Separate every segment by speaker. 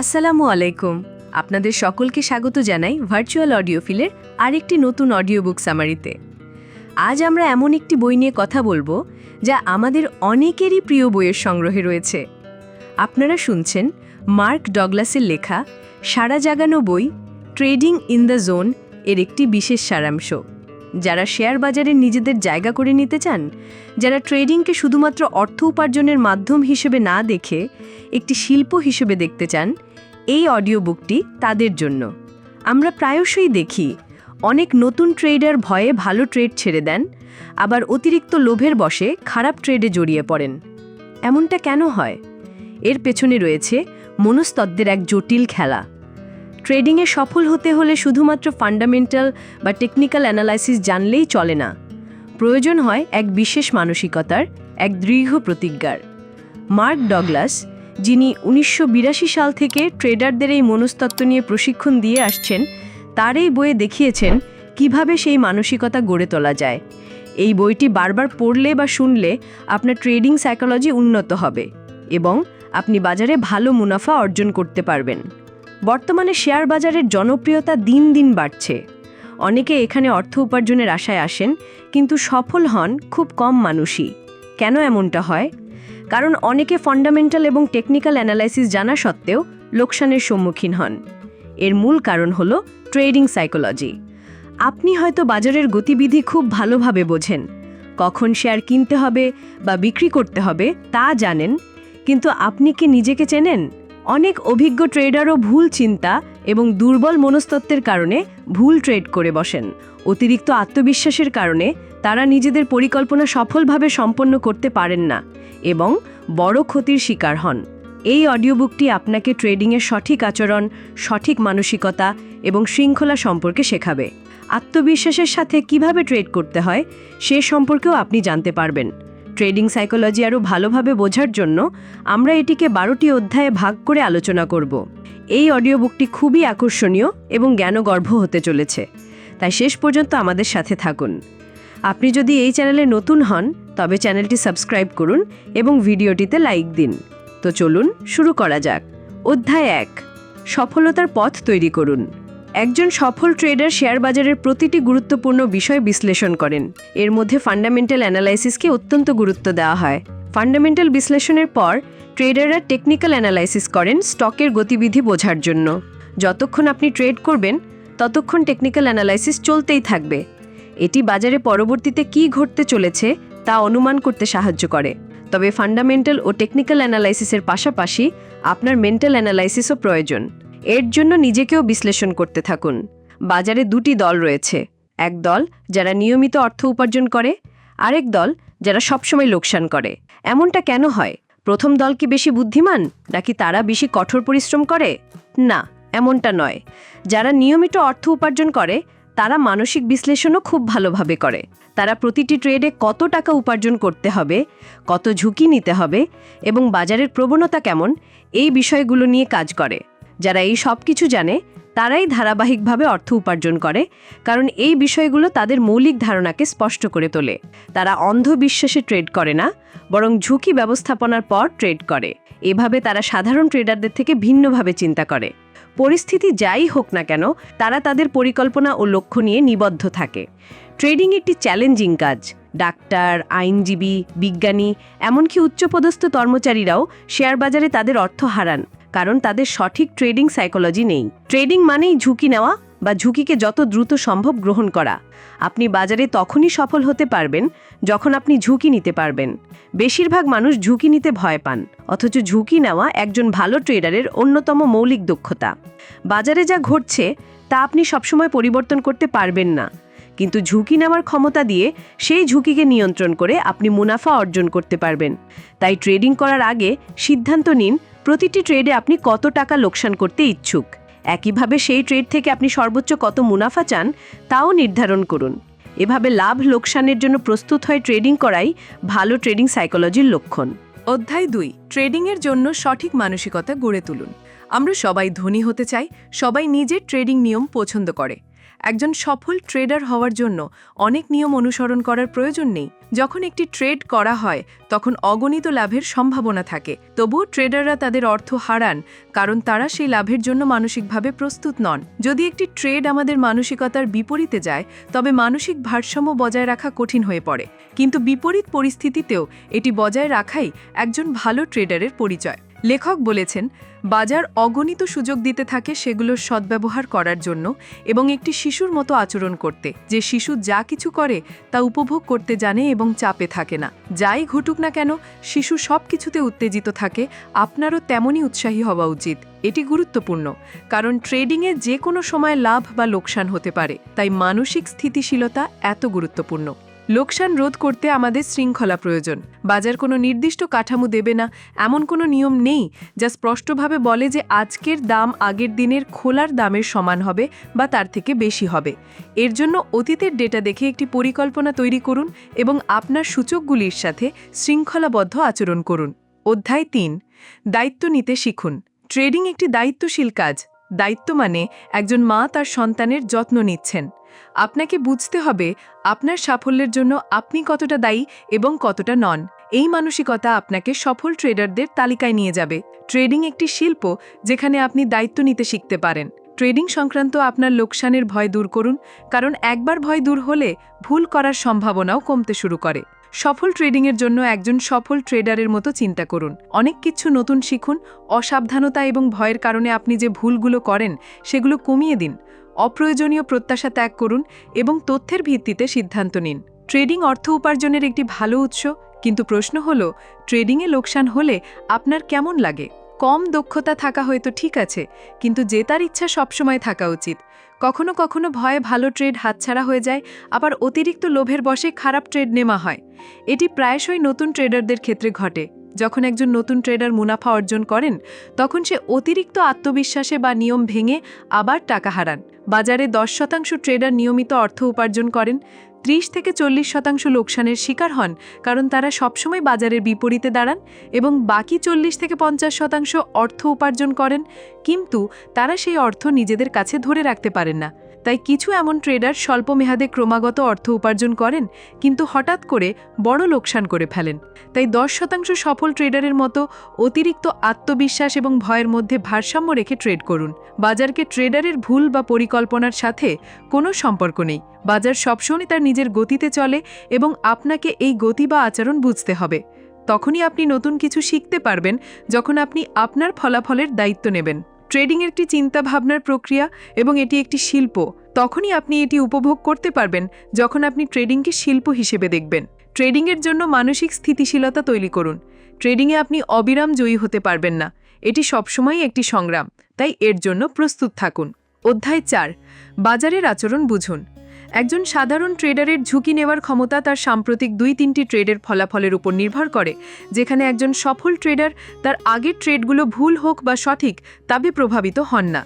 Speaker 1: আসসালামু আলাইকুম। আপনাদের সকলকে স্বাগত জানাই ভার্চুয়াল অডিও ফিলের আরেকটি নতুন অডিও বুক সামারিতে। আজ আমরা এমন একটি বই নিয়ে কথা বলব, যা আমাদের অনেকেরই প্রিয় বইয়ের সংগ্রহে রয়েছে। আপনারা শুনছেন মার্ক ডগলাসের লেখা সারা জাগানো বই, ট্রেডিং ইন দ্য জোন এর একটি বিশেষ সারাংশ। যারা শেয়ার বাজারে নিজেদের জায়গা করে নিতে চান, যারা ট্রেডিংকে শুধুমাত্র অর্থ উপার্জনের মাধ্যম হিসেবে না দেখে একটি শিল্প হিসেবে দেখতে চান এই অডিও বুকটি তাদের জন্য। আমরা প্রায়শই দেখি, অনেক নতুন ট্রেডার ভয়ে ভালো ট্রেড ছেড়ে দেন, আবার অতিরিক্ত লোভের বশে খারাপ ট্রেডে জড়িয়ে পড়েন। এমনটা কেন হয়? এর পেছনে রয়েছে মনস্তত্ত্বের এক জটিল খেলা। ট্রেডিংয়ে সফল হতে হলে শুধুমাত্র ফান্ডামেন্টাল বা টেকনিক্যাল অ্যানালাইসিস জানলেই চলে না। প্রয়োজন হয় এক বিশেষ মানসিকতার, এক দৃঢ় প্রতিজ্ঞার। মার্ক ডগলাস যিনি উনিশশো বিরাশি সাল থেকে ট্রেডারদের এই মনস্তত্ত্ব নিয়ে প্রশিক্ষণ দিয়ে আসছেন, তার এই বইয়ে দেখিয়েছেন কীভাবে সেই মানসিকতা গড়ে তোলা যায়। এই বইটি বারবার পড়লে বা শুনলে আপনার ট্রেডিং সাইকোলজি উন্নত হবে এবং আপনি বাজারে ভালো মুনাফা অর্জন করতে পারবেন। বর্তমানে শেয়ার বাজারের জনপ্রিয়তা দিন দিন বাড়ছে। অনেকে এখানে অর্থ উপার্জনের আশায় আসেন, কিন্তু সফল হন খুব কম মানুষই। কেন এমনটা হয়? কারণ অনেকে ফান্ডামেন্টাল এবং টেকনিক্যাল অ্যানালাইসিস জানা সত্ত্বেও লোকসানের সম্মুখীন হন। এর মূল কারণ হল ট্রেডিং সাইকোলজি আপনি হয়তো বাজারের গতিবিধি খুব ভালোভাবে বোঝেন, কখন শেয়ার কিনতে হবে বা বিক্রি করতে হবে তা জানেন, কিন্তু আপনি কি নিজেকে চেনেন? অনেক অভিজ্ঞ ট্রেডারও ভুল চিন্তা এবং দুর্বল মনস্তত্ত্বের কারণে ভুল ট্রেড করে বসেন। অতিরিক্ত আত্মবিশ্বাসের কারণে তারা নিজেদের পরিকল্পনা সফলভাবে সম্পন্ন করতে পারেন না এবং বড় ক্ষতির শিকার হন। এই অডিওবুকটি আপনাকে ট্রেডিংয়ের সঠিক আচরণ, সঠিক মানসিকতা এবং শৃঙ্খলা সম্পর্কে শেখাবে। আত্মবিশ্বাসের সাথে কীভাবে ট্রেড করতে হয়, সে সম্পর্কেও আপনি জানতে পারবেন। ট্রেডিং সাইকোলজি আরও ভালোভাবে বোঝার জন্য আমরা এটিকে বারোটি অধ্যায়ে ভাগ করে আলোচনা করব। এই অডিও বুকটি খুবই আকর্ষণীয় এবং জ্ঞানগর্ভ হতে চলেছে। তাই শেষ পর্যন্ত আমাদের সাথে থাকুন। আপনি যদি এই চ্যানেলে নতুন হন, তবে চ্যানেলটি সাবস্ক্রাইব করুন এবং ভিডিওটিতে লাইক দিন। তো চলুন, শুরু করা যাক। অধ্যায় এক, সফলতার পথ তৈরি করুন। একজন সফল ট্রেডার শেয়ার বাজারের প্রতিটি গুরুত্বপূর্ণ বিষয় বিশ্লেষণ করেন। এর মধ্যে ফান্ডামেন্টাল অ্যানালাইসিসকে অত্যন্ত গুরুত্ব দেওয়া হয়। ফান্ডামেন্টাল বিশ্লেষণের পর ট্রেডাররা টেকনিক্যাল অ্যানালাইসিস করেন স্টকের গতিবিধি বোঝার জন্য। যতক্ষণ আপনি ট্রেড করবেন, ততক্ষণ টেকনিক্যাল অ্যানালাইসিস চলতেই থাকবে। এটি বাজারে পরবর্তীতে কী ঘটতে চলেছে, তা অনুমান করতে সাহায্য করে। তবে ফান্ডামেন্টাল ও টেকনিক্যাল অ্যানালাইসিসের পাশাপাশি আপনার মেন্টাল অ্যানালাইসিসও প্রয়োজন। এর জন্য নিজেকেও বিশ্লেষণ করতে থাকুন। বাজারে দুটি দল রয়েছে। এক দল যারা নিয়মিত অর্থ উপার্জন করে, আরেক দল যারা সবসময় লোকসান করে। এমনটা কেন হয়? প্রথম দল কি বেশি বুদ্ধিমান, নাকি তারা বেশি কঠোর পরিশ্রম করে? না, এমনটা নয়। যারা নিয়মিত অর্থ উপার্জন করে, তারা মানসিক বিশ্লেষণও খুব ভালোভাবে করে। তারা প্রতিটি ট্রেডে কত টাকা উপার্জন করতে হবে, কত ঝুঁকি নিতে হবে, এবং বাজারের প্রবণতা কেমন, এই বিষয়গুলো নিয়ে কাজ করে। যারা এই সব কিছু জানে তারাই ধারাবাহিকভাবে অর্থ উপার্জন করে, কারণ এই বিষয়গুলো তাদের মৌলিক ধারণাকে স্পষ্ট করে তোলে। তারা অন্ধবিশ্বাসে ট্রেড করে না, বরং ঝুঁকি ব্যবস্থাপনার পর ট্রেড করে। এভাবে তারা সাধারণ ট্রেডারদের থেকে ভিন্নভাবে চিন্তা করে। পরিস্থিতি যাই হোক না কেন, তারা তাদের পরিকল্পনা ও লক্ষ্য নিয়ে নিবদ্ধ থাকে। ট্রেডিং একটি চ্যালেঞ্জিং কাজ। ডাক্তার, আইনজীবী, বিজ্ঞানী, এমনকি উচ্চপদস্থ কর্মচারীরাও শেয়ার বাজারে তাদের অর্থ হারান। কারণ তাদের সঠিক ট্রেডিং সাইকোলজি নেই। ট্রেডিং মানেই ঝুঁকি নেওয়া বা ঝুঁকিকে যত দ্রুত সম্ভব গ্রহণ করা। আপনি বাজারে তখনই সফল হতে পারবেন যখন আপনি ঝুঁকি নিতে পারবেন। বেশিরভাগ মানুষ ঝুঁকি নিতে ভয় পান, অথচ ঝুঁকি নেওয়া একজন ভালো ট্রেডারের অন্যতম মৌলিক দক্ষতা। বাজারে যা ঘটছে, তা আপনি সবসময় পরিবর্তন করতে পারবেন না। কিন্তু ঝুঁকি নেওয়ার ক্ষমতা দিয়ে সেই ঝুঁকিকে নিয়ন্ত্রণ করে আপনি মুনাফা অর্জন করতে পারবেন। তাই ট্রেডিং করার আগে সিদ্ধান্ত নিন প্রতিটি ট্রেডে আপনি কত টাকা লোকসান করতে ইচ্ছুক? একইভাবে সেই ট্রেড থেকে আপনি সর্বোচ্চ কত মুনাফা চান, তাও নির্ধারণ করুন। এভাবে লাভ লোকসানের জন্য প্রস্তুত হয়ে ট্রেডিং করাই ভালো ট্রেডিং সাইকোলজির লক্ষণ।
Speaker 2: অধ্যায় দুই ট্রেডিংয়ের জন্য সঠিক মানসিকতা গড়ে তুলুন। আমরা সবাই ধনী হতে চাই, সবাই নিজের ট্রেডিং নিয়ম পছন্দ করে। একজন সফল ট্রেডার হওয়ার জন্য অনেক নিয়ম অনুসরণ করার প্রয়োজন নেই। যখন একটি ট্রেড করা হয়, তখন অগণিত লাভের সম্ভাবনা থাকে। তবুও ট্রেডাররা তাদের অর্থ হারান, কারণ তারা সেই লাভের জন্য মানসিকভাবে প্রস্তুত নন। যদি একটি ট্রেড আমাদের মানসিকতার বিপরীতে যায়, তবে মানসিক ভারসাম্য বজায় রাখা কঠিন হয়ে পড়ে। কিন্তু বিপরীত পরিস্থিতিতেও এটি বজায় রাখাই একজন ভালো ট্রেডারের পরিচয়। লেখক বলেছেন, বাজার অগণিত সুযোগ দিতে থাকে সেগুলোর সদ্ব্যবহার করার জন্য এবং একটি শিশুর মতো আচরণ করতে। যে শিশু যা কিছু করে, তা উপভোগ করতে জানে এবং চাপে থাকে না। যাই ঘটুক না কেন, শিশু সব কিছুতে উত্তেজিত থাকে, আপনারও তেমনই উৎসাহী হওয়া উচিত। এটি গুরুত্বপূর্ণ, কারণ ট্রেডিংয়ে যে কোনো সময় লাভ বা লোকসান হতে পারে। তাই মানসিক স্থিতিশীলতা এত গুরুত্বপূর্ণ। লোকসান রোধ করতে আমাদের শৃঙ্খলা প্রয়োজন। বাজার কোনো নির্দিষ্ট কাঠামো দেবে না, এমন কোনো নিয়ম নেই যা স্পষ্টভাবে বলে যে আজকের দাম আগের দিনের খোলার দামের সমান হবে বা তার থেকে বেশি হবে। এর জন্য অতীতের ডেটা দেখে একটি পরিকল্পনা তৈরি করুন এবং আপনার সূচকগুলির সাথে শৃঙ্খলাবদ্ধ আচরণ করুন। অধ্যায় তিন, দায়িত্ব নিতে শিখুন। ট্রেডিং একটি দায়িত্বশীল কাজ। দায়িত্ব মানে একজন মা তার সন্তানের যত্ন নিচ্ছেন। আপনাকে বুঝতে হবে আপনার সাফল্যের জন্য আপনি কতটা দায়ী এবং কতটা নন। এই মানসিকতা আপনাকে সফল ট্রেডারদের তালিকায় নিয়ে যাবে। ট্রেডিং একটি শিল্প যেখানে আপনি দায়িত্ব নিতে শিখতে পারেন। ট্রেডিং সংক্রান্ত আপনার লোকসানের ভয় দূর করুন, কারণ একবার ভয় দূর হলে ভুল করার সম্ভাবনাও কমতে শুরু করে। সফল ট্রেডিংয়ের জন্য একজন সফল ট্রেডারের মতো চিন্তা করুন। অনেক কিছু নতুন শিখুন, অসাবধানতা এবং ভয়ের কারণে আপনি যে ভুলগুলো করেন, সেগুলো কমিয়ে দিন। অপ্রয়োজনীয় প্রত্যাশা ত্যাগ করুন এবং তথ্যের ভিত্তিতে সিদ্ধান্ত নিন। ট্রেডিং অর্থ উপার্জনের একটি ভালো উৎস, কিন্তু প্রশ্ন হল, ট্রেডিংয়ে লোকসান হলে আপনার কেমন লাগে? কম দক্ষতা থাকা হয়তো ঠিক আছে, কিন্তু জেতার ইচ্ছা সবসময় থাকা উচিত। কখনো কখনো ভয়ে ভালো ট্রেড হাতছাড়া হয়ে যায়, আবার অতিরিক্ত লোভের বসে খারাপ ট্রেড নেওয়া হয়। এটি প্রায়শই নতুন ট্রেডারদের ক্ষেত্রে ঘটে। যখন একজন নতুন ট্রেডার মুনাফা অর্জন করেন, তখন সে অতিরিক্ত আত্মবিশ্বাসে বা নিয়ম ভেঙে আবার টাকা হারান। বাজারে দশ শতাংশ ট্রেডার নিয়মিত অর্থ উপার্জন করেন, ত্রিশ থেকে চল্লিশ শতাংশ লোকসানের শিকার হন, কারণ তারা সবসময় বাজারের বিপরীতে দাঁড়ান এবং বাকি চল্লিশ থেকে পঞ্চাশ শতাংশ অর্থ উপার্জন করেন, কিন্তু তারা সেই অর্থ নিজেদের কাছে ধরে রাখতে পারেন না। তাই কিছু এমন ট্রেডার স্বল্প মেয়াদে ক্রমাগত অর্থ উপার্জন করেন, কিন্তু হঠাৎ করে বড় লোকসান করে ফেলেন। তাই দশ শতাংশ সফল ট্রেডারের মতো অতিরিক্ত আত্মবিশ্বাস এবং ভয়ের মধ্যে ভারসাম্য রেখে ট্রেড করুন। বাজারকে ট্রেডারের ভুল বা পরিকল্পনার সাথে কোনো সম্পর্ক নেই। বাজার সবসময় তার নিজের গতিতে চলে এবং আপনাকে এই গতি বা আচরণ বুঝতে হবে। তখনই আপনি নতুন কিছু শিখতে পারবেন যখন আপনি আপনার ফলাফলের দায়িত্ব নেবেন। ট্রেডিং একটি চিন্তা ভাবনার প্রক্রিয়া এবং এটি একটি শিল্প। তখনই আপনি এটি উপভোগ করতে পারবেন যখন আপনি ট্রেডিংকে শিল্প হিসেবে দেখবেন। ট্রেডিংয়ের জন্য মানসিক স্থিতিশীলতা তৈরি করুন। ট্রেডিংয়ে আপনি অবিরাম জয়ী হতে পারবেন না। এটি সবসময় একটি সংগ্রাম, তাই এর জন্য প্রস্তুত থাকুন। অধ্যায় চার, বাজারের আচরণ বুঝুন। একজন সাধারণ ট্রেডারের ঝুঁকি নেওয়ার ক্ষমতা তার সাম্প্রতিক দুই তিনটি ট্রেডের ফলাফলের উপর নির্ভর করে, যেখানে একজন সফল ট্রেডার তার আগের ট্রেডগুলো ভুল হোক বা সঠিক তবে প্রভাবিত হন না।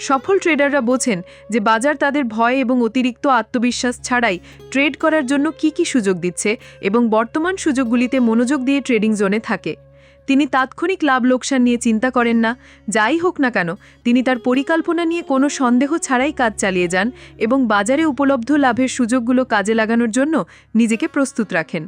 Speaker 2: সফল ট্রেডাররা বোঝেন যে বাজার তাদের ভয় এবং অতিরিক্ত আত্মবিশ্বাস ছাড়াই ট্রেড করার জন্য কি কি সুযোগ দিচ্ছে এবং বর্তমান সুযোগগুলিতে মনোযোগ দিয়ে ট্রেডিং জোনে থাকে। তিনি তাৎক্ষণিক লাভ লোকসান নিয়ে চিন্তা করেন না, যাই হোক না কেন, তিনি তার পরিকল্পনা নিয়ে কোনো সন্দেহ ছাড়াই কাজ চালিয়ে যান এবং বাজারে উপলব্ধ লাভের সুযোগগুলো কাজে লাগানোর জন্য নিজেকে প্রস্তুত রাখেন।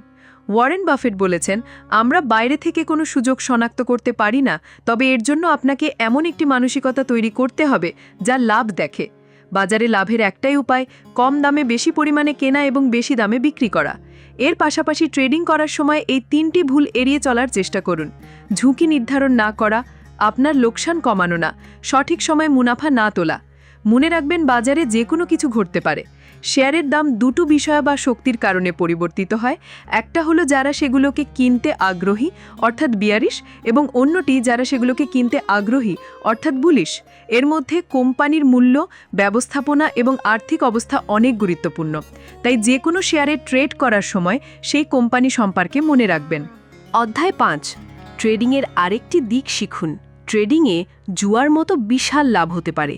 Speaker 2: ওয়ারেন বাফেট বলেছেন, আমরা বাইরে থেকে কোনো সুযোগ শনাক্ত করতে পারি না, তবে এর জন্য আপনাকে এমন একটি মানসিকতা তৈরি করতে হবে যা লাভ দেখে। বাজারে লাভের একটাই উপায়, কম দামে বেশি পরিমাণে কেনা এবং বেশি দামে বিক্রি করা। এর পাশাপাশি ট্রেডিং করার সময় এই তিনটি ভুল এড়িয়ে চলার চেষ্টা করুন। ঝুঁকি নির্ধারণ না করা, আপনার লোকসান কমানো না, সঠিক সময় মুনাফা না তোলা। মনে রাখবেন বাজারে যে কোনো কিছু ঘটতে পারে। শেয়ারের দাম দুটো বিষয় বা শক্তির কারণে পরিবর্তিত হয়। একটা হলো যারা সেগুলোকে কিনতে আগ্রহী, অর্থাৎ বিয়ারিশ, এবং অন্যটি যারা সেগুলোকে কিনতে আগ্রহী, অর্থাৎ বুলিশ। এর মধ্যে কোম্পানির মূল্য, ব্যবস্থাপনা এবং আর্থিক অবস্থা অনেক গুরুত্বপূর্ণ। তাই যে কোনো শেয়ারে ট্রেড করার সময় সেই কোম্পানি সম্পর্কে মনে রাখবেন।
Speaker 1: অধ্যায় পাঁচ। ট্রেডিংয়ের আরেকটি দিক শিখুন। ট্রেডিংয়ে জুয়ার মতো বিশাল লাভ হতে পারে।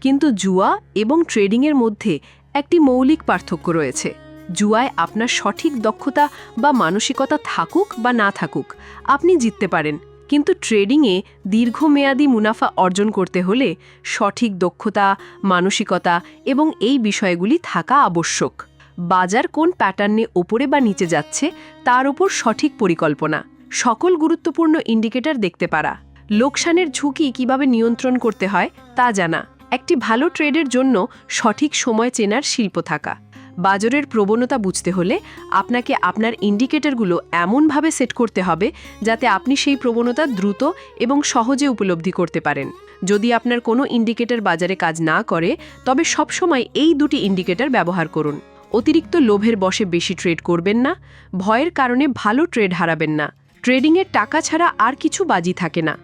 Speaker 1: কিন্তু জুয়া এবং ট্রেডিংয়ের মধ্যে একটি মৌলিক পার্থক্য রয়েছে। জুয়ায় আপনার সঠিক দক্ষতা বা মানসিকতা থাকুক বা না থাকুক, আপনি জিততে পারেন। কিন্তু ট্রেডিংয়ে দীর্ঘমেয়াদী মুনাফা অর্জন করতে হলে সঠিক দক্ষতা, মানসিকতা এবং এই বিষয়গুলি থাকা আবশ্যক। বাজার কোন প্যাটার্নে ওপরে বা নিচে যাচ্ছে, তার উপর সঠিক পরিকল্পনা। সকল গুরুত্বপূর্ণ ইন্ডিকেটর দেখতে পারা। লোকসানের ঝুঁকি কীভাবে নিয়ন্ত্রণ করতে হয়, তা জানা। একটি ভালো ট্রেডের জন্য সঠিক সময় চেনার শিল্প থাকা। বাজারের প্রবণতা বুঝতে হলে আপনাকে আপনার ইন্ডিকেটরগুলো এমনভাবে সেট করতে হবে যাতে আপনি সেই প্রবণতা দ্রুত এবং সহজে উপলব্ধি করতে পারেন। যদি আপনার কোনো ইন্ডিকেটর বাজারে কাজ না করে, তবে সবসময় এই দুটি ইন্ডিকেটর ব্যবহার করুন। অতিরিক্ত লোভের বশে বেশি ট্রেড করবেন না, ভয়ের কারণে ভালো ট্রেড হারাবেন না। ট্রেডিংয়ের টাকা ছাড়া আর কিছু বাজি থাকে না।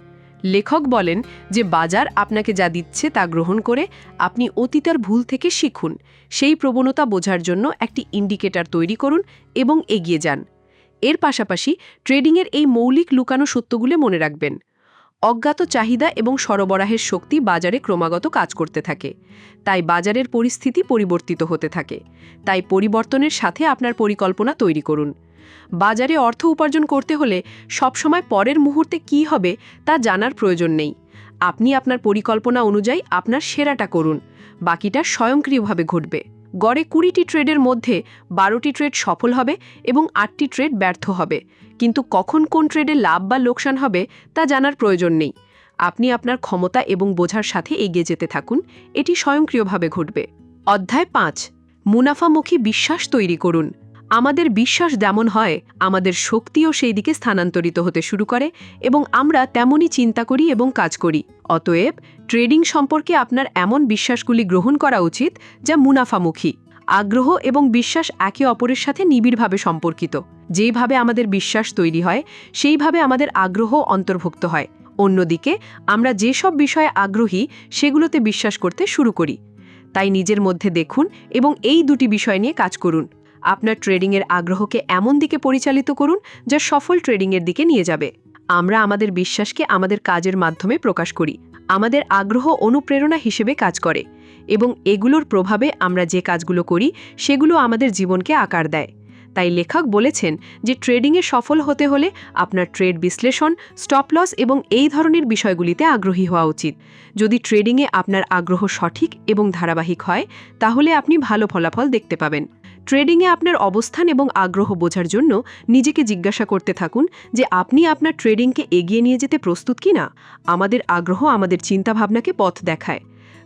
Speaker 1: লেখক বলেন যে বাজার আপনাকে যা দিচ্ছে তা গ্রহণ করে আপনি অতীতের ভুল থেকে শিখুন। সেই প্রবণতা বোঝার জন্য একটি ইন্ডিকেটর তৈরি করুন এবং এগিয়ে যান। এর পাশাপাশি ট্রেডিংয়ের এই মৌলিক লুকানো সত্যগুলো মনে রাখবেন। অজ্ঞাত চাহিদা এবং সরবরাহের শক্তি বাজারে ক্রমাগত কাজ করতে থাকে। তাই বাজারের পরিস্থিতি পরিবর্তিত হতে থাকে। তাই পরিবর্তনের সাথে আপনার পরিকল্পনা তৈরি করুন। বাজারে অর্থ উপার্জন করতে হলে সবসময় পরের মুহূর্তে কি হবে তা জানার প্রয়োজন নেই। আপনি আপনার পরিকল্পনা অনুযায়ী আপনার সেরাটা করুন। বাকিটা স্বয়ংক্রিয়ভাবে ঘটবে। গড়ে কুড়িটি ট্রেডের মধ্যে বারোটি ট্রেড সফল হবে এবং আটটি ট্রেড ব্যর্থ হবে। কিন্তু কখন কোন ট্রেডে লাভ বা লোকসান হবে তা জানার প্রয়োজন নেই। আপনি আপনার ক্ষমতা এবং বোঝার সাথে এগিয়ে যেতে থাকুন। এটি স্বয়ংক্রিয়ভাবে ঘটবে। অধ্যায় পাঁচ। মুনাফামুখী বিশ্বাস তৈরি করুন। আমাদের বিশ্বাস যেমন হয়, আমাদের শক্তিও সেই দিকে স্থানান্তরিত হতে শুরু করে এবং আমরা তেমনই চিন্তা করি এবং কাজ করি। অতএব, ট্রেডিং সম্পর্কে আপনার এমন বিশ্বাসগুলি গ্রহণ করা উচিত যা মুনাফামুখী, আগ্রহ এবং বিশ্বাস একে অপরের সাথে নিবিড়ভাবে সম্পর্কিত। যেইভাবে আমাদের বিশ্বাস তৈরি হয়, সেইভাবে আমাদের আগ্রহ অন্তর্ভুক্ত হয়। অন্যদিকে, আমরা যেসব বিষয়ে আগ্রহী, সেগুলোতে বিশ্বাস করতে শুরু করি। তাই নিজের মধ্যে দেখুন এবং এই দুটি বিষয় নিয়ে কাজ করুন। আপনার ট্রেডিংয়ের আগ্রহকে এমন দিকে পরিচালিত করুন যা সফল ট্রেডিংয়ের দিকে নিয়ে যাবে। আমরা আমাদের বিশ্বাসকে আমাদের কাজের মাধ্যমে প্রকাশ করি, আমাদের আগ্রহ অনুপ্রেরণা হিসেবে কাজ করে এবং এগুলোর প্রভাবে আমরা যে কাজগুলো করি, সেগুলো আমাদের জীবনকে আকার দেয়। তাই লেখক বলেছেন যে ট্রেডিংয়ে সফল হতে হলে আপনার ট্রেড বিশ্লেষণ স্টপ লস এবং এই ধরনের বিষয়গুলিতে আগ্রহী হওয়া উচিত। যদি ট্রেডিংয়ে আপনার আগ্রহ সঠিক এবং ধারাবাহিক হয়, তাহলে আপনি ভালো ফলাফল দেখতে পাবেন। ট্রেডিংয়ে আপনার অবস্থান এবং আগ্রহ বোঝার জন্য নিজেকে জিজ্ঞাসা করতে থাকুন যে আপনি আপনার ট্রেডিংকে এগিয়ে নিয়ে যেতে প্রস্তুত কি না আমাদের আগ্রহ আমাদের চিন্তাভাবনাকে পথ দেখায়।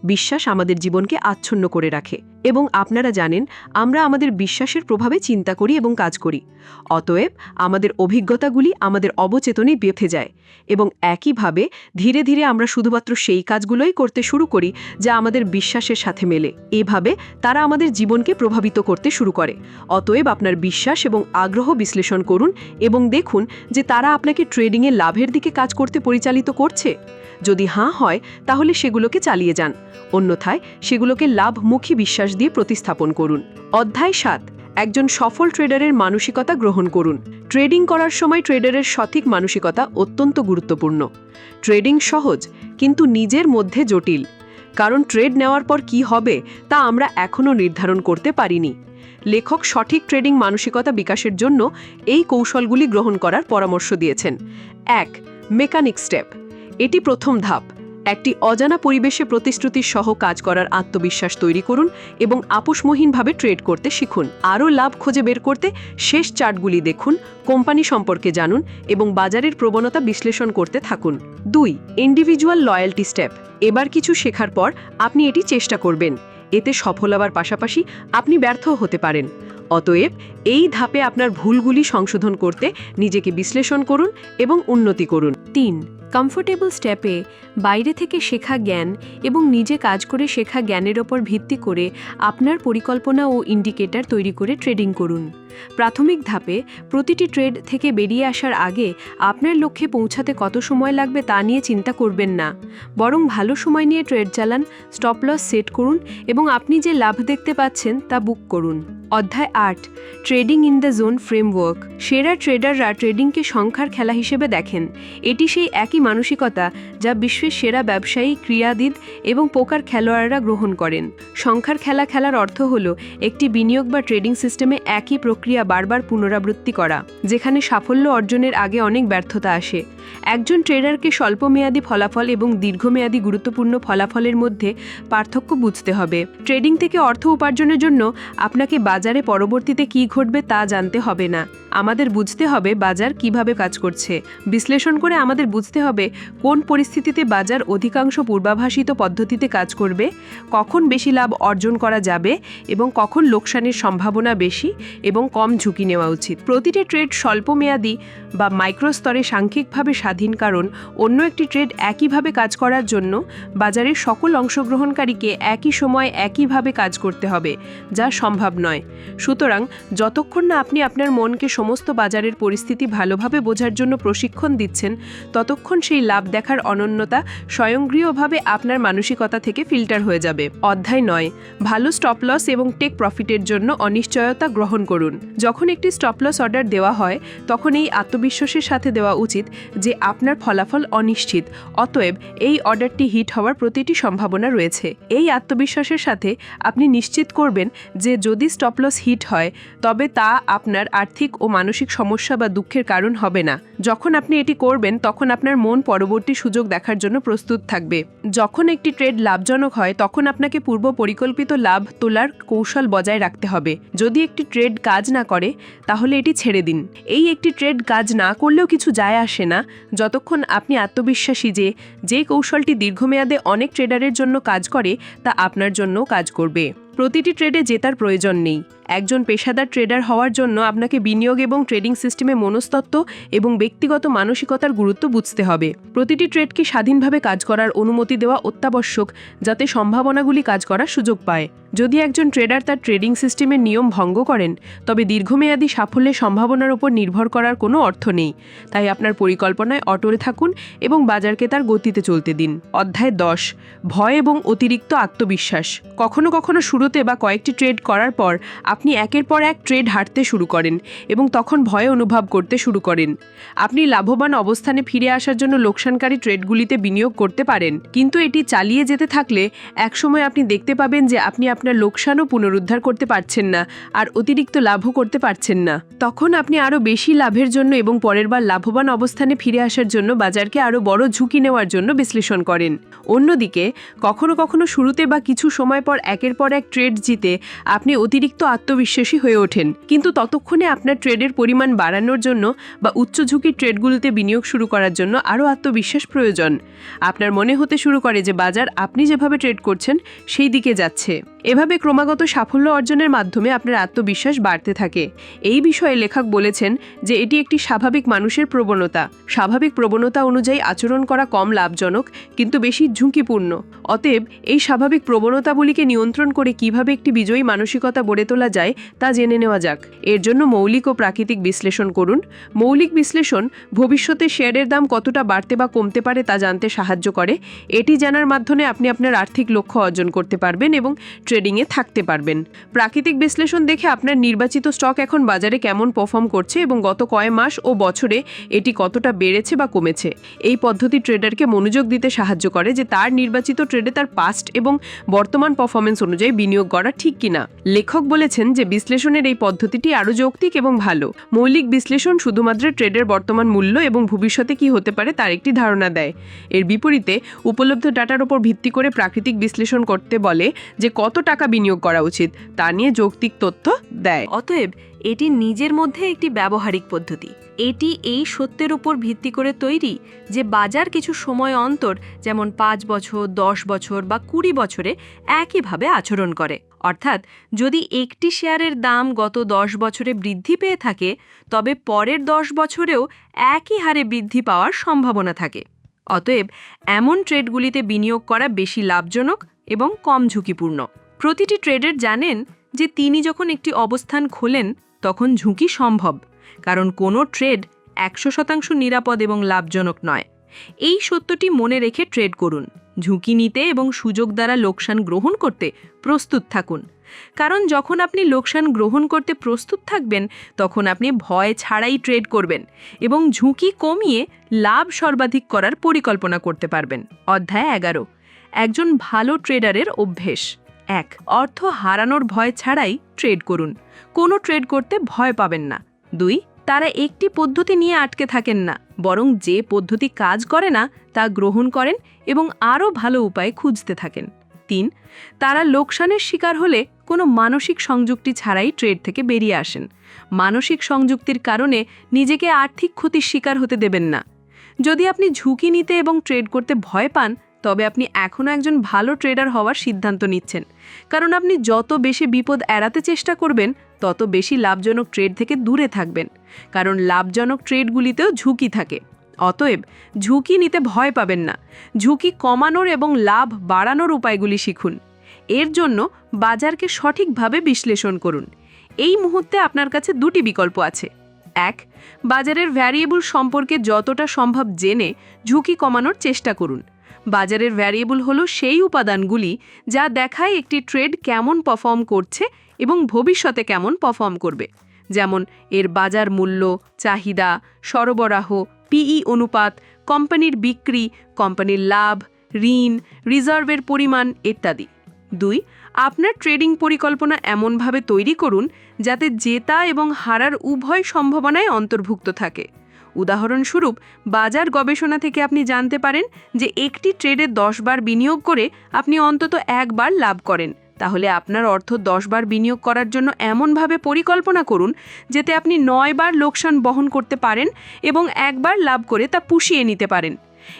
Speaker 1: বিশ্বাস আমাদের জীবনকে আচ্ছন্ন করে রাখে। এবং আপনারা জানেন, আমরা আমাদের বিশ্বাসের প্রভাবে চিন্তা করি এবং কাজ করি। অতএব, আমাদের অভিজ্ঞতাগুলি আমাদের অবচেতনে বেঁধে যায় এবং একইভাবে ধীরে ধীরে আমরা শুধুমাত্র সেই কাজগুলোই করতে শুরু করি যা আমাদের বিশ্বাসের সাথে মেলে। এভাবে তারা আমাদের জীবনকে প্রভাবিত করতে শুরু করে। অতএব, আপনার বিশ্বাস এবং আগ্রহ বিশ্লেষণ করুন এবং দেখুন যে তারা আপনাকে ট্রেডিংয়ে লাভের দিকে কাজ করতে পরিচালিত করছে। যদি হাঁ হয়, তাহলে সেগুলোকে চালিয়ে যান। অন্যথায়, সেগুলোকে লাভমুখী বিশ্বাস দিয়ে প্রতিস্থাপন করুন। অধ্যায় সাত, একজন সফল ট্রেডারের মানসিকতা গ্রহণ করুন। ট্রেডিং করার সময় ট্রেডারের সঠিক মানসিকতা অত্যন্ত গুরুত্বপূর্ণ। ট্রেডিং সহজ, কিন্তু নিজের মধ্যে জটিল। কারণ ট্রেড নেওয়ার পর কি হবে, তা আমরা এখনও নির্ধারণ করতে পারিনি। লেখক সঠিক ট্রেডিং মানসিকতা বিকাশের জন্য এই কৌশলগুলি গ্রহণ করার পরামর্শ দিয়েছেন। এক মেকানিক স্টেপ এটি প্রথম ধাপ। একটি অজানা পরিবেশে প্রতিশ্রুতির সহ কাজ করার আত্মবিশ্বাস তৈরি করুন এবং আপোষমহীনভাবে ট্রেড করতে শিখুন। আরও লাভ খুঁজে বের করতে শেষ চার্টগুলি দেখুন, কোম্পানি সম্পর্কে জানুন এবং বাজারের প্রবণতা বিশ্লেষণ করতে থাকুন। দুই ইন্ডিভিজুয়াল লয়্যালটি স্টেপ এবার কিছু শেখার পর আপনি এটি চেষ্টা করবেন। এতে সফল হওয়ার পাশাপাশি আপনি ব্যর্থ হতে পারেন। অতএব এই ধাপে আপনার ভুলগুলি সংশোধন করতে নিজেকে বিশ্লেষণ করুন এবং উন্নতি করুন। তিন কমফোর্টেবল স্টেপে বাইরে থেকে শেখা জ্ঞান এবং নিজে কাজ করে শেখা জ্ঞানের ওপর ভিত্তি করে আপনার পরিকল্পনা ও ইন্ডিকেটর তৈরি করে ট্রেডিং করুন। প্রাথমিক ধাপে প্রতিটি ট্রেড থেকে বেরিয়ে আসার আগে আপনার লক্ষ্যে পৌঁছাতে কত সময় লাগবে তা নিয়ে চিন্তা করবেন না। বরং ভালো সময় নিয়ে ট্রেড চালান স্টপ লস সেট করুন এবং আপনি যে লাভ দেখতে পাচ্ছেন তা বুক করুন। অধ্যায় আট trading in the zone framework সেরা ট্রেডাররা ট্রেডিংকে সংখ্যার খেলা হিসেবে দেখেন। এটি সেই একই মানসিকতা যা বিশ্বের সেরা ব্যবসায়ী, ক্রীড়াবিদ এবং পোকার খেলোয়াড়রা গ্রহণ করেন। সংখ্যার খেলা খেলার অর্থ হল একটি বিনিয়োগ বা ট্রেডিং সিস্টেমে একই প্রক্রিয়া বারবার পুনরাবৃত্তি করা, যেখানে সাফল্য অর্জনের আগে অনেক ব্যর্থতা আসে। একজন ট্রেডারকে স্বল্পমেয়াদী ফলাফল এবং দীর্ঘমেয়াদী গুরুত্বপূর্ণ ফলাফলের মধ্যে পার্থক্য বুঝতে হবে। ট্রেডিং থেকে অর্থ উপার্জনের জন্য আপনাকে বাজারে পরবর্তীতে কী ঘটবে তা জানতে হবে না। আমাদের বুঝতে হবে বাজার কীভাবে কাজ করছে। বিশ্লেষণ করে আমাদের বুঝতে হবে কোন পরিস্থিতিতে বাজার অধিকাংশ পূর্বাভাসিত পদ্ধতিতে কাজ করবে? কখন বেশি লাভ অর্জন করা যাবে? এবং কখন লোকসানের সম্ভাবনা বেশি? এবং কম ঝুঁকি নেওয়া উচিত? প্রতিটি ট্রেড স্বল্পমেয়াদী বা মাইক্রোস্তরে সাংখ্যিকভাবে স্বাধীন, কারণ অন্য একটি ট্রেড একইভাবে কাজ করার জন্য বাজারের সকল অংশগ্রহণকারীকে একই সময় একইভাবে কাজ করতে হবে, যা সম্ভব নয়। সুতরাং যতক্ষণ না আপনি আপনার মনকে সমস্ত বাজারের পরিস্থিতি ভালোভাবে বোঝার জন্য প্রশিক্ষণ দিচ্ছেন, ততক্ষণ সেই লাভ দেখার অনন্যতা স্বয়ংক্রিয়ভাবে আপনার মানসিকতা থেকে ফিল্টার হয়ে যাবে। অধ্যায় নয়। ভালো স্টপ লস এবং টেক প্রফিটের জন্য অনিশ্চয়তা গ্রহণ করুন। যখন একটি স্টপ লস অর্ডার দেওয়া হয়, তখন এই আত্মবিশ্বাসের সাথে দেওয়া উচিত যে আপনার ফলাফল অনিশ্চিত, অতএব এই অর্ডারটি হিট হওয়ার প্রতিটি সম্ভাবনা রয়েছে। এই আত্মবিশ্বাসের সাথে আপনি নিশ্চিত করবেন যে যদি স্টপ লস হিট হয়, তবে তা আপনার আর্থিক ও মানসিক সমস্যা বা দুঃখের কারণ হবে না। যখন আপনি এটি করবেন, তখন আপনার মন পরবর্তী সুযোগ দেখার জন্য প্রস্তুত থাকবে। যখন একটি ট্রেড লাভজনক হয়, তখন আপনাকে পূর্ব পরিকল্পিত লাভ তোলার কৌশল বজায় রাখতে হবে। যদি একটি ট্রেড কাজ না করে, তাহলে এটি ছেড়ে দিন। এই একটি ট্রেড কাজ না করলেও কিছু যায় আসে না। যতক্ষণ আপনি আত্মবিশ্বাসী যে যে কৌশলটি দীর্ঘমেয়াদে অনেক ট্রেডারের জন্য কাজ করে, তা আপনার জন্যও কাজ করবে। প্রতিটি ট্রেডে জেতার প্রয়োজন নেই। একজন পেশাদার ট্রেডার হওয়ার জন্য আপনাকে বিনিয়োগ এবং ট্রেডিং সিস্টেমে মনস্তত্ত্ব এবং ব্যক্তিগত মানসিকতার গুরুত্ব বুঝতে হবে। প্রতিটি ট্রেডকে স্বাধীনভাবে কাজ করার অনুমতি দেওয়া অত্যাবশ্যক, যাতে সম্ভাবনাগুলি কাজ করার সুযোগ পায়। যদি একজন ট্রেডার তার ট্রেডিং সিস্টেমের নিয়ম ভঙ্গ করেন, তবে দীর্ঘমেয়াদী সাফল্যের সম্ভাবনার উপর নির্ভর করার কোনো অর্থ নেই। তাই আপনার পরিকল্পনায় অটলে থাকুন এবং বাজারকে তার গতিতে চলতে দিন। অধ্যায় দশ, ভয় এবং অতিরিক্ত আত্মবিশ্বাস। কখনো কখনো শুরুতে বা কয়েকটি ট্রেড করার পর আপনি একের পর এক ট্রেড হারতে শুরু করেন এবং তখন ভয় অনুভব করতে শুরু করেন। আপনি লাভবান অবস্থানে ফিরে আসার জন্য লোকসানকারী ট্রেডগুলিতে বিনিয়োগ করতে পারেন, কিন্তু এটি চালিয়ে যেতে থাকলে একসময় আপনি দেখতে পাবেন যে আপনি লোকসানও পুনরুদ্ধার করতে পারছেন না আর অতিরিক্ত লাভও করতে পারছেন না। তখন আপনি আরও বেশি লাভের জন্য এবং পরের বার লাভবান অবস্থানে ফিরে আসার জন্য বাজারকে আরও বড় ঝুঁকি নেওয়ার জন্য বিশ্লেষণ করেন। অন্যদিকে, কখনো কখনো শুরুতে বা কিছু সময় পর একের পর এক ট্রেড জিতে আপনি অতিরিক্ত আত্মবিশ্বাসী হয়ে ওঠেন। কিন্তু ততক্ষণে আপনার ট্রেডের পরিমাণ বাড়ানোর জন্য বা উচ্চ ঝুঁকির ট্রেডগুলিতে বিনিয়োগ শুরু করার জন্য আরও আত্মবিশ্বাস প্রয়োজন। আপনার মনে হতে শুরু করে যে বাজার আপনি যেভাবে ট্রেড করছেন, সেই দিকে যাচ্ছে। এভাবে ক্রমাগত সাফল্য অর্জনের মাধ্যমে আপনার আত্মবিশ্বাস বাড়তে থাকে। এই বিষয়ে লেখক বলেছেন যে এটি একটি স্বাভাবিক মানুষের প্রবণতা। স্বাভাবিক প্রবণতা অনুযায়ী আচরণ করা কম লাভজনক, কিন্তু বেশি ঝুঁকিপূর্ণ। অতএব এই স্বাভাবিক প্রবণতাগুলিকে নিয়ন্ত্রণ করে কীভাবে একটি বিজয়ী মানসিকতা গড়ে তোলা যায় তা জেনে নেওয়া যাক। এর জন্য মৌলিক ও প্রাকৃতিক বিশ্লেষণ করুন। মৌলিক বিশ্লেষণ ভবিষ্যতে শেয়ারের দাম কতটা বাড়তে বা কমতে পারে তা জানতে সাহায্য করে। এটি জানার মাধ্যমে আপনি আপনার আর্থিক লক্ষ্য অর্জন করতে পারবেন এবং ট্রেডিংয়ে থাকতে পারবেন। প্রাকৃতিক বিশ্লেষণ দেখে আপনার নির্বাচিত স্টক এখন বাজারে কেমন পারফর্ম করছে এবং গত কয় মাস ও বছরে এটি কতটা বেড়েছে বা কমেছে। এই পদ্ধতি ট্রেডারকে মনোযোগ দিতে সাহায্য করে যে তার নির্বাচিত ট্রেডে তার পাস্ট এবং বর্তমান পারফরমেন্স অনুযায়ী বিনিয়োগ করা ঠিক কিনা। লেখক বলেছেন যে বিশ্লেষণের এই পদ্ধতিটি আরও যৌক্তিক এবং ভালো। মৌলিক বিশ্লেষণ শুধুমাত্র ট্রেডের বর্তমান মূল্য এবং ভবিষ্যতে কি হতে পারে তার একটি ধারণা দেয়। এর বিপরীতে, উপলব্ধ ডাটার উপর ভিত্তি করে প্রাকৃতিক বিশ্লেষণ করতে বলে যে কত টাকা বিনিয়োগ করা উচিত। তা নিয়ে যৌক্তিক তথ্য দেয়।
Speaker 3: অতএব, এটি নিজের মধ্যে একটি ব্যবহারিক পদ্ধতি। এটি এই সত্যের উপর ভিত্তি করে তৈরি যে বাজার কিছু সময় অন্তর, যেমন পাঁচ বছর, দশ বছর বা কুড়ি বছরে একইভাবে আচরণ করে। অর্থাৎ, যদি একটি শেয়ারের দাম গত দশ বছরে বৃদ্ধি পেয়ে থাকে, তবে পরের দশ বছরেও একই হারে বৃদ্ধি পাওয়ার সম্ভাবনা থাকে। অতএব, এমন ট্রেডগুলিতে বিনিয়োগ করা বেশি লাভজনক এবং কম ঝুঁকিপূর্ণ। প্রতিটি ট্রেডার জানেন যে তিনি যখন একটি অবস্থান খোলেন, তখন ঝুঁকি সম্ভব, কারণ কোনো ট্রেড একশো শতাংশ নিরাপদ এবং লাভজনক নয়। এই সত্যটি মনে রেখে ট্রেড করুন, ঝুঁকি নিতে এবং সুযোগ দ্বারা লোকসান গ্রহণ করতে প্রস্তুত থাকুন। কারণ যখন আপনি লোকসান গ্রহণ করতে প্রস্তুত থাকবেন, তখন আপনি ভয় ছাড়াই ট্রেড করবেন এবং ঝুঁকি কমিয়ে লাভ সর্বাধিক করার পরিকল্পনা করতে পারবেন। অধ্যায় এগারো। একজন ভালো ট্রেডারের অভ্যেস। এক, অর্থ হারানোর ভয় ছাড়াই ট্রেড করুন। কোনো ট্রেড করতে ভয় পাবেন না। দুই, তারা একটি পদ্ধতি নিয়ে আটকে থাকেন না, বরং যে পদ্ধতি কাজ করে না, তা গ্রহণ করেন এবং আরও ভালো উপায় খুঁজতে থাকেন। তিন, তারা লোকসানের শিকার হলে কোনো মানসিক সংযুক্তি ছাড়াই ট্রেড থেকে বেরিয়ে আসেন। মানসিক সংযুক্তির কারণে নিজেকে আর্থিক ক্ষতির শিকার হতে দেবেন না। যদি আপনি ঝুঁকি নিতে এবং ট্রেড করতে ভয় পান তবে আপনি এখনও একজন ভালো ট্রেডার হওয়ার সিদ্ধান্ত নিচ্ছেন। কারণ আপনি যত বেশি বিপদ এড়াতে চেষ্টা করবেন, তত বেশি লাভজনক ট্রেড থেকে দূরে থাকবেন। কারণ লাভজনক ট্রেডগুলিতেও ঝুঁকি থাকে। অতএব ঝুঁকি নিতে ভয় পাবেন না। ঝুঁকি কমানোর এবং লাভ বাড়ানোর উপায়গুলি শিখুন। এর জন্য বাজারকে সঠিকভাবে বিশ্লেষণ করুন। এই মুহূর্তে আপনার কাছে দুটি বিকল্প আছে। এক, বাজারের ভ্যারিয়েবল সম্পর্কে যতটা সম্ভব জেনে ঝুঁকি কমানোর চেষ্টা করুন। বাজারের ভ্যারিয়েবল হলো সেই উপাদানগুলি যা দেখায় একটি ট্রেড কেমন পারফর্ম করছে এবং ভবিষ্যতে কেমন পারফর্ম করবে। যেমন এর বাজার মূল্য, চাহিদা, সরবরাহ পিই অনুপাত, কোম্পানির বিক্রি, কোম্পানির লাভ, ঋণ রিজার্ভের পরিমাণ ইত্যাদি। দুই, আপনার ট্রেডিং পরিকল্পনা এমনভাবে তৈরি করুন যাতে জেতা এবং হারার উভয় সম্ভাবনায় অন্তর্ভুক্ত থাকে। উদাহরণস্বরূপ, বাজার গবেষণা থেকে আপনি জানতে পারেন যে একটি ট্রেডে দশ বার বিনিয়োগ করে আপনি অন্তত একবার লাভ করেন। তাহলে আপনার অর্থ দশ বার বিনিয়োগ করার জন্য এমনভাবে পরিকল্পনা করুন যাতে আপনি নয় বার লোকসান বহন করতে পারেন এবং একবার লাভ করে তা পুষিয়ে নিতে পারেন।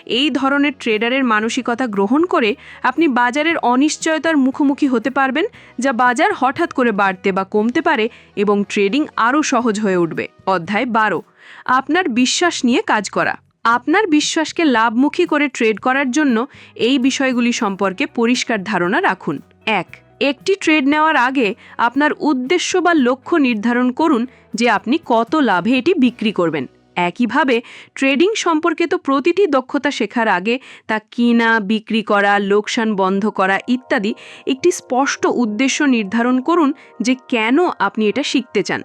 Speaker 3: এই ধরনের ট্রেডারের মানসিকতা গ্রহণ করে আপনি বাজারের অনিশ্চয়তার মুখোমুখি হতে পারবেন, যা বাজার হঠাৎ করে বাড়তে বা কমতে পারে এবং ট্রেডিং আরও সহজ হয়ে উঠবে। অধ্যায় বারো। আপনার বিশ্বাস নিয়ে কাজ করা। আপনার বিশ্বাসকে লাভমুখী করে ট্রেড করার জন্য এই বিষয়গুলি সম্পর্কে পরিষ্কার ধারণা রাখুন। এক, একটি ট্রেড নেওয়ার আগে আপনার উদ্দেশ্য বা লক্ষ্য নির্ধারণ করুন যে আপনি কত লাভে এটি বিক্রি করবেন। একইভাবে, ট্রেডিং সম্পর্কিত প্রতিটি দক্ষতা শেখার আগে তা কেনা, বিক্রি করা, লোকসান বন্ধ করা ইত্যাদি একটি স্পষ্ট উদ্দেশ্য নির্ধারণ করুন যে কেন আপনি এটা শিখতে চান।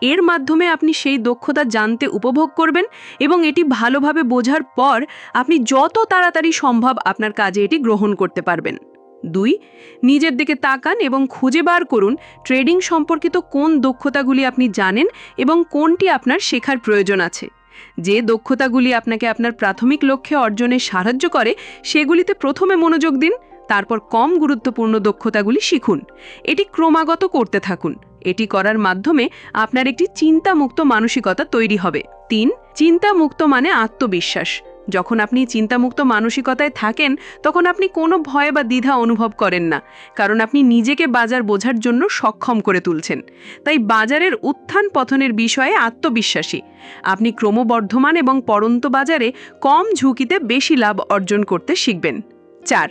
Speaker 3: এর মাধ্যমে আপনি সেই দক্ষতা জানতে উপভোগ করবেন এবং এটি ভালোভাবে বোঝার পর আপনি যত তাড়াতাড়ি সম্ভব আপনার কাজে এটি গ্রহণ করতে পারবেন। দুই, নিজের দিকে তাকান এবং খুঁজে বার করুন ট্রেডিং সম্পর্কিত কোন দক্ষতাগুলি আপনি জানেন এবং কোনটি আপনার শেখার প্রয়োজন আছে। যে দক্ষতাগুলি আপনাকে আপনার প্রাথমিক লক্ষ্যে অর্জনে সাহায্য করে, সেগুলিতে প্রথমে মনোযোগ দিন, তারপর কম গুরুত্বপূর্ণ দক্ষতাগুলি শিখুন। এটি ক্রমাগত করতে থাকুন। এটি করার মাধ্যমে আপনার একটি চিন্তামুক্ত মানসিকতা তৈরি হবে। তিন, চিন্তামুক্ত মানে আত্মবিশ্বাস। যখন আপনি চিন্তামুক্ত মানসিকতায় থাকেন, তখন আপনি কোনো ভয় বা দ্বিধা অনুভব করেন না, কারণ আপনি নিজেকে বাজার বোঝার জন্য সক্ষম করে তুলছেন। তাই বাজারের উত্থান পথনের বিষয়ে আত্মবিশ্বাসী। আপনি ক্রমবর্ধমান এবং পরন্ত বাজারে কম ঝুঁকিতে বেশি লাভ অর্জন করতে শিখবেন। চার,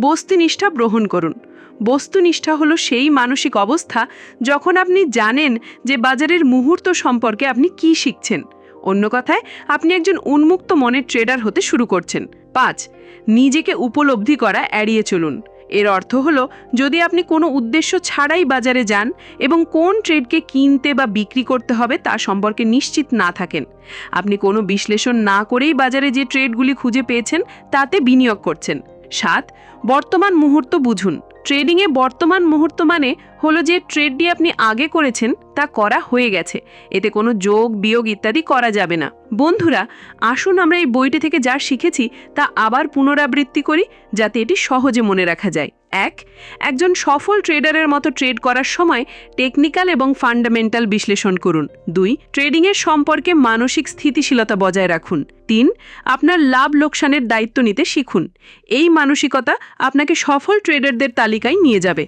Speaker 3: বস্তিনিষ্ঠা গ্রহণ করুন। বস্তুনিষ্ঠা হলো সেই মানসিক অবস্থা যখন আপনি জানেন যে বাজারের মুহূর্ত সম্পর্কে আপনি কি শিখছেন। অন্য কথায়, আপনি একজন উন্মুক্ত মনের ট্রেডার হতে শুরু করছেন। পাঁচ, নিজেকে উপলব্ধি করা এড়িয়ে চলুন। এর অর্থ হলো, যদি আপনি কোনো উদ্দেশ্য ছাড়াই বাজারে যান এবং কোন ট্রেডকে কিনতে বা বিক্রি করতে হবে তা সম্পর্কে নিশ্চিত না থাকেন, আপনি কোনো বিশ্লেষণ না করেই বাজারে যে ট্রেডগুলি খুঁজে পেয়েছেন তাতে বিনিয়োগ করছেন। সাত, বর্তমান মুহূর্ত বুঝুন। ট্রেডিংয়ে বর্তমান মুহূর্ত মানে হলো যে ট্রেডটি আপনি আগে করেছেন, তা করা হয়ে গেছে। এতে কোনো যোগ, বিয়োগ ইত্যাদি করা যাবে না। বন্ধুরা, আসুন আমরা এই বইটি থেকে যা শিখেছি, তা আবার পুনরাবৃত্তি করি, যাতে এটি সহজে মনে রাখা যায়। এক, একজন সফল ট্রেডারের মতো ট্রেড করার সময় টেকনিক্যাল এবং ফান্ডামেন্টাল বিশ্লেষণ করুন। দুই ট্রেডিংয়ের সম্পর্কে মানসিক স্থিতিশীলতা বজায় রাখুন। তিন, আপনার লাভ লোকসানের দায়িত্ব নিতে শিখুন। এই মানসিকতা আপনাকে সফল ট্রেডারদের তালিকায় নিয়ে যাবে।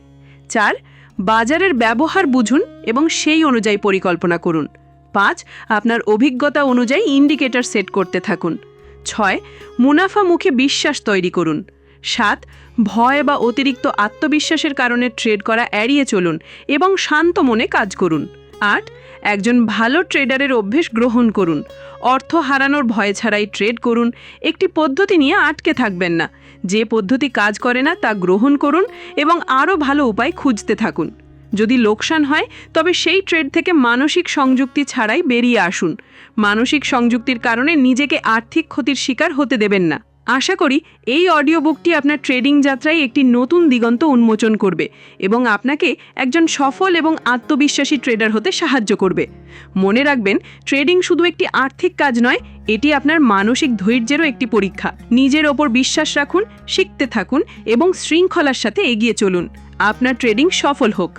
Speaker 3: চার, বাজারের ব্যবহার বুঝুন এবং সেই অনুযায়ী পরিকল্পনা করুন। পাঁচ, আপনার অভিজ্ঞতা অনুযায়ী ইন্ডিকেটর সেট করতে থাকুন। ছয়, মুনাফা মুখে বিশ্বাস তৈরি করুন। সাত, ভয় বা অতিরিক্ত আত্মবিশ্বাসের কারণে ট্রেড করা এড়িয়ে চলুন এবং শান্ত মনে কাজ করুন। আট একজন ভালো ট্রেডারের অভ্যেস গ্রহণ করুন। অর্থ হারানোর ভয় ছাড়াই ট্রেড করুন। একটি পদ্ধতি নিয়ে আটকে থাকবেন না। যে পদ্ধতি কাজ করে না, তা গ্রহণ করুন এবং আরও ভালো উপায় খুঁজতে থাকুন।
Speaker 4: যদি লোকসান হয়, তবে সেই ট্রেড থেকে মানসিক সংযুক্তি ছাড়াই বেরিয়ে আসুন। মানসিক সংযুক্তির কারণে নিজেকে আর্থিক ক্ষতির শিকার হতে দেবেন না। আশা করি এই অডিও বুকটি আপনার ট্রেডিং যাত্রায় একটি নতুন দিগন্ত উন্মোচন করবে এবং আপনাকে একজন সফল এবং আত্মবিশ্বাসী ট্রেডার হতে সাহায্য করবে। মনে রাখবেন, ট্রেডিং শুধু একটি আর্থিক কাজ নয়, এটি আপনার মানসিক ধৈর্যেরও একটি পরীক্ষা। নিজের ওপর বিশ্বাস রাখুন, শিখতে থাকুন এবং শৃঙ্খলার সাথে এগিয়ে চলুন। আপনার ট্রেডিং সফল হোক।